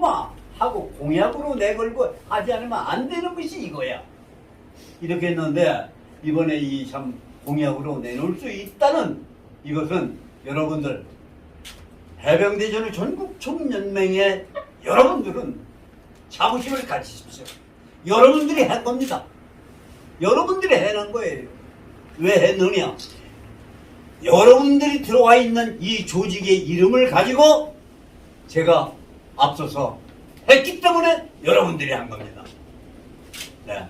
막 하고 공약으로 내걸고 하지 않으면 안 되는 것이 이거야. 이렇게 했는데 이번에 이 참 공약으로 내놓을 수 있다는 이것은 여러분들 해병대전의 전국 총연맹의 여러분들은 자부심을 가지십시오. 여러분들이 한 겁니다. 여러분들이 해낸 거예요. 왜 했느냐? 여러분들이 들어와 있는 이 조직의 이름을 가지고 제가 앞서서 했기 때문에 여러분들이 한 겁니다. 네.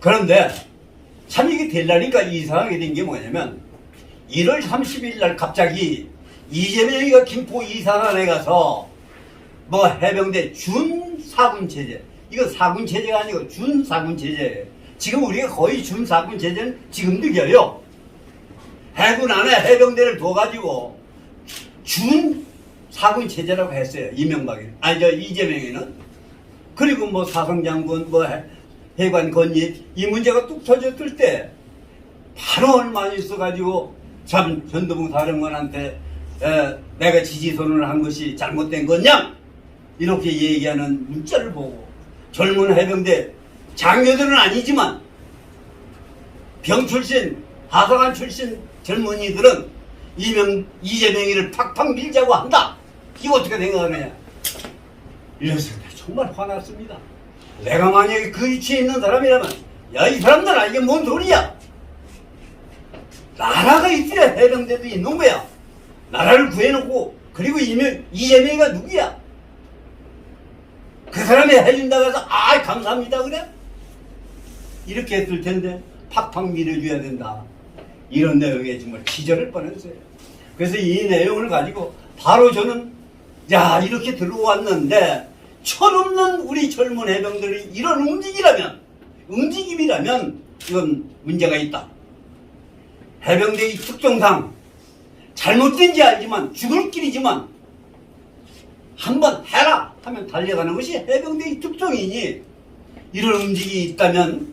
그런데 참 이게 될라니까 이상하게 된 게 뭐냐면 1월 30일 날 갑자기 이재명이가 김포 이사단에 가서 뭐 해병대 준 사군 체제 이거 사군 체제가 아니고 준 사군 체제예요. 지금 우리가 거의 준 사군 체제는 지금도 이겨요. 해군 안에 해병대를 둬가지고 준 사군 체제라고 했어요. 이명박이 아니 저 이재명이는. 그리고 뭐 사성 장군 뭐 해- 해관 건립 이 문제가 뚝 터졌을 때 바로 얼마 안 있어가지고 참 전두봉 사령관한테 에, 내가 지지 선언을 한 것이 잘못된 거냐? 이렇게 얘기하는 문자를 보고 젊은 해병대 장교들은 아니지만 병 출신 하사관 출신 젊은이들은 이명 이재명이를 팍팍 밀자고 한다 이거 어떻게 생각하느냐 이래서 정말 화났습니다 내가 만약에 그 위치에 있는 사람이라면 야 이 사람들아 이게 뭔 소리야 나라가 있어야 해병대도 있는 거야. 나라를 구해놓고 그리고 이명, 이재명이가 누구야? 그 사람이 해준다고 해서 아 감사합니다 그래? 이렇게 했을 텐데 팍팍 밀어줘야 된다. 이런 내용에 정말 기절을 뻔했어요. 그래서 이 내용을 가지고 바로 저는 야 이렇게 들어왔는데 철없는 우리 젊은 해병들이 이런 움직이라면 움직임이라면 이건 문제가 있다. 해병대의 특성상 잘못된지 알지만 죽을 길이지만 한번 해라 하면 달려가는 것이 해병대의 특성이니 이런 움직임이 있다면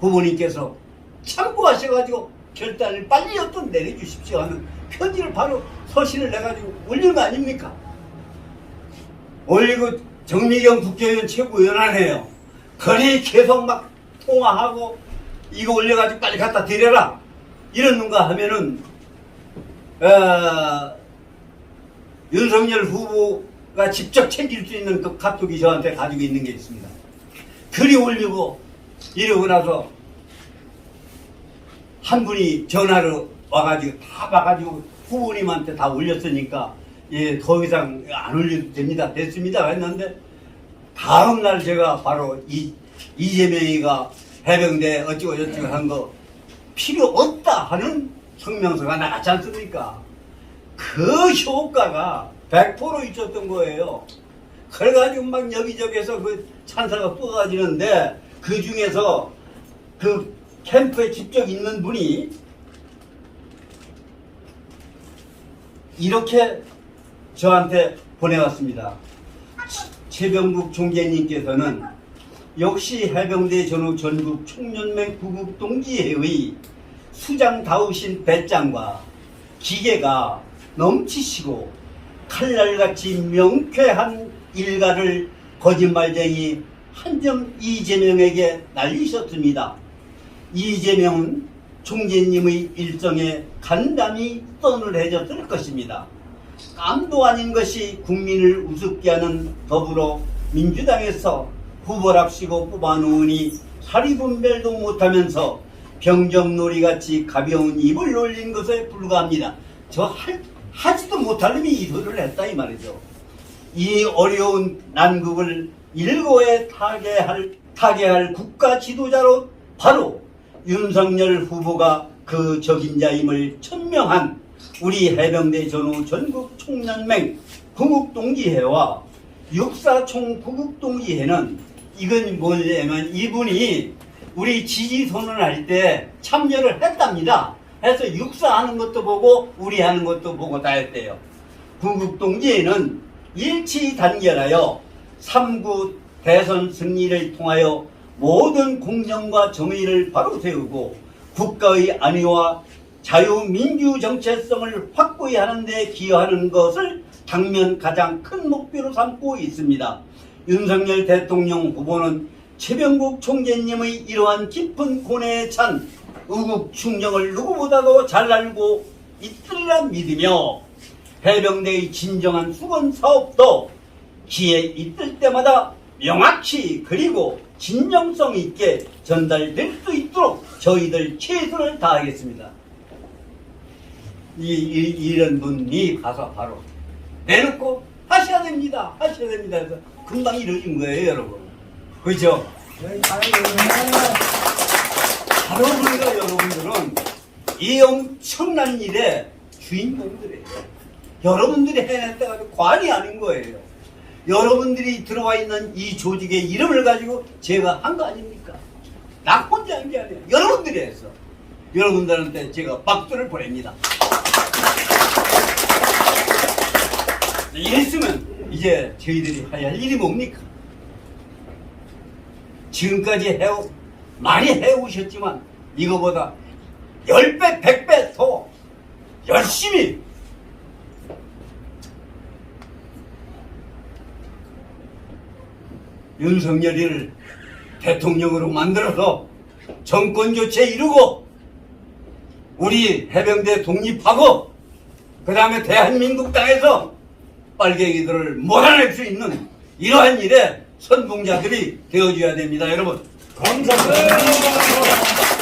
후보님께서 참고하셔가지고 결단을 빨리 어떤 내려주십시오 하는 편지를 바로 서신을 내가지고 올린 거 아닙니까? 올리고 정미경 국회의원 최고위원하네요. 거리 계속 막 통화하고 이거 올려가지고 빨리 갖다 드려라. 이러는가 하면은 어, 윤석열 후보가 직접 챙길 수 있는 그 카톡이 저한테 가지고 있는 게 있습니다. 글이 올리고 이러고 나서 한 분이 전화로 와가지고 다 봐가지고 후보님한테 다 올렸으니까 예, 더 이상 안 올려도 됩니다. 됐습니다. 했는데 다음 날 제가 바로 이, 이재명이가 해병대 어쩌고 저쩌고 한 거 필요 없다 하는 성명서가 나갔지 않습니까? 그 효과가 100% 있었던 거예요. 그래가지고 막 여기저기에서 그 찬사가 쏟아지는데 그 중에서 그 캠프에 직접 있는 분이 이렇게 저한테 보내왔습니다. 최병국 총재님께서는 역시 해병대 전후 전국 총연맹 구국 동지회의 수장다우신 배짱과 기계가 넘치시고 칼날같이 명쾌한 일가를 거짓말쟁이 한정 이재명에게 날리셨습니다. 이재명은 총재님의 일정에 간담이 해줬을 것입니다. 깜도 아닌 것이 국민을 우습게 하는 더불어 민주당에서 후보랍시고 뽑아놓으니 사리분별도 못하면서 병정놀이같이 가벼운 입을 올린 것에 불과합니다. 저 할, 하지도 못할 놈이 이 소리를 했다 이 말이죠. 이 어려운 난국을 일고에 타개할, 타개할 국가 지도자로 바로 윤석열 후보가 그 적임자임을 천명한 우리 해병대 전후 전국 총연맹 구국동지회와 육사총 구국동지회는 이건 뭐냐면 이분이 우리 지지 선언할 때 참여를 했답니다. 해서 육사하는 것도 보고 우리 하는 것도 보고 다 했대요. 구국동지회는 일치 단결하여 3구 대선 승리를 통하여 모든 공정과 정의를 바로 세우고 국가의 안위와 자유민주 정체성을 확고히 하는 데 기여하는 것을 당면 가장 큰 목표로 삼고 있습니다. 윤석열 대통령 후보는 최병국 총재님의 이러한 깊은 고뇌에 찬 의국 충정을 누구보다도 잘 알고 있으리라 믿으며 해병대의 진정한 수건 사업도 기회 있을 때마다 명확히 그리고 진정성 있게 전달될 수 있도록 저희들 최선을 다하겠습니다. 이, 이, 이 런 분이 가서 바로 내놓고 하셔야 됩니다. 하셔야 됩니다. 그래서 금방 이루어진 거예요, 여러분. 그죠? 바로 우리가 여러분들은 이 엄청난 일의 주인공들이에요. 여러분들이 해냈다가 관이 아닌 거예요. 여러분들이 들어와 있는 이 조직의 이름을 가지고 제가 한 거 아닙니까? 나 혼자 한 게 아니에요. 여러분들이 했어. 여러분들한테 제가 박수를 보냅니다. 이랬으면 이제 저희들이 해야 할 일이 뭡니까? 지금까지 해오, 많이 해오셨지만 이거보다 10배, 100배 더 열심히 윤석열이를 대통령으로 만들어서 정권 교체 이루고 우리 해병대 독립하고 그 다음에 대한민국 땅에서 빨갱이들을 몰아낼 수 있는 이러한 일에 선봉자들이 되어줘야 됩니다 여러분 감사합니다.